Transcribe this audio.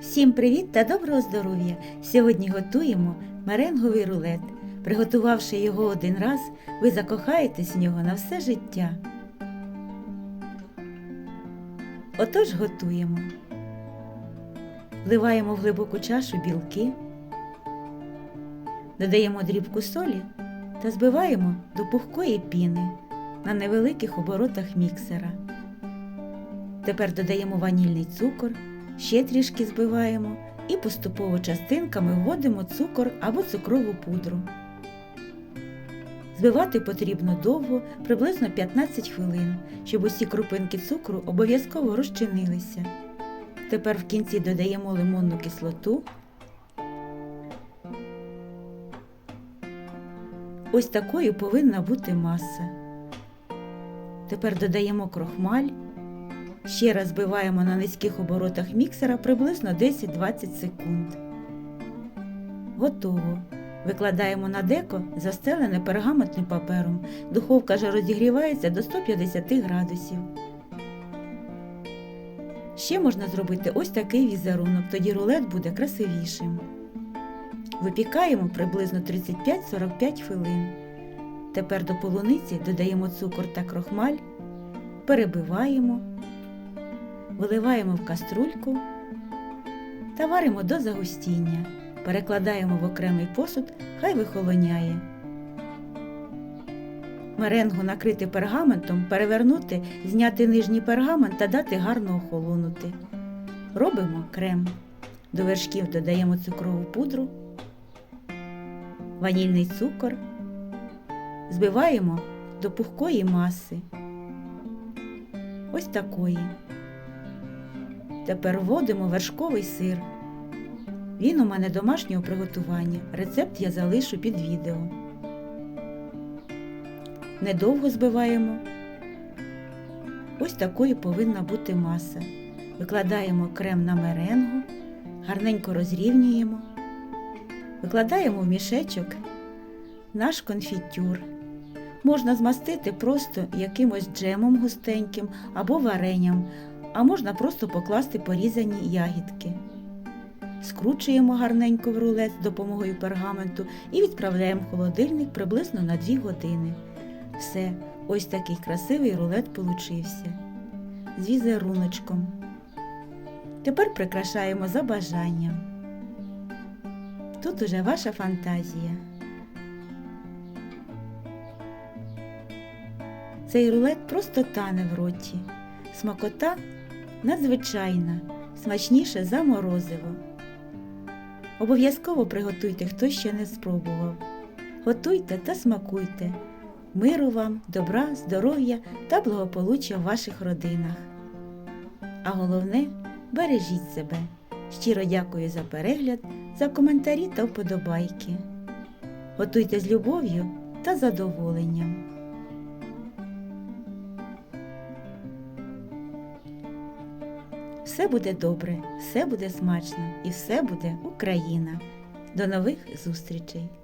Всім привіт та доброго здоров'я! Сьогодні готуємо меренговий рулет. Приготувавши його один раз, ви закохаєтесь в нього на все життя. Отож готуємо. Вливаємо в глибоку чашу білки, додаємо дрібку солі та збиваємо до пухкої піни на невеликих оборотах міксера. Тепер додаємо ванільний цукор, ще трішки збиваємо і поступово частинками вводимо цукор або цукрову пудру. Збивати потрібно довго, приблизно 15 хвилин, щоб усі крупинки цукру обов'язково розчинилися. Тепер в кінці додаємо лимонну кислоту. Ось такою повинна бути маса. Тепер додаємо крохмаль. Ще раз збиваємо на низьких оборотах міксера приблизно 10-20 секунд. Готово. Викладаємо на деко, застелене пергаментним папером. Духовка же розігрівається до 150 градусів. Ще можна зробити ось такий візерунок, тоді рулет буде красивішим. Випікаємо приблизно 35-45 хвилин. Тепер до полуниці додаємо цукор та крохмаль, перебиваємо, виливаємо в каструльку та варимо до загустіння. Перекладаємо в окремий посуд, хай вихолоняє. Меренгу накрити пергаментом, перевернути, зняти нижній пергамент та дати гарно охолонути. Робимо крем. До вершків додаємо цукрову пудру, ванільний цукор, збиваємо до пухкої маси. Ось такої. Тепер вводимо вершковий сир. Він у мене домашнього приготування. Рецепт я залишу під відео. Недовго збиваємо. Ось такою повинна бути маса. Викладаємо крем на меренгу, гарненько розрівнюємо. Викладаємо в мішечок наш конфітюр. Можна змастити просто якимось джемом густеньким або варенням, а можна просто покласти порізані ягідки. Скручуємо гарненько в рулет з допомогою пергаменту і відправляємо в холодильник приблизно на 2 години. Все, ось такий красивий рулет получився. З візеруночком. Тепер прикрашаємо за бажанням. Тут уже ваша фантазія. Цей рулет просто тане в роті. Смакота надзвичайна, смачніше за морозиво. Обов'язково приготуйте, хто ще не спробував. Готуйте та смакуйте. Миру вам, добра, здоров'я та благополуччя в ваших родинах. А головне, бережіть себе. Щиро дякую за перегляд, за коментарі та вподобайки. Готуйте з любов'ю та задоволенням. Все буде добре, все буде смачно і все буде Україна. До нових зустрічей!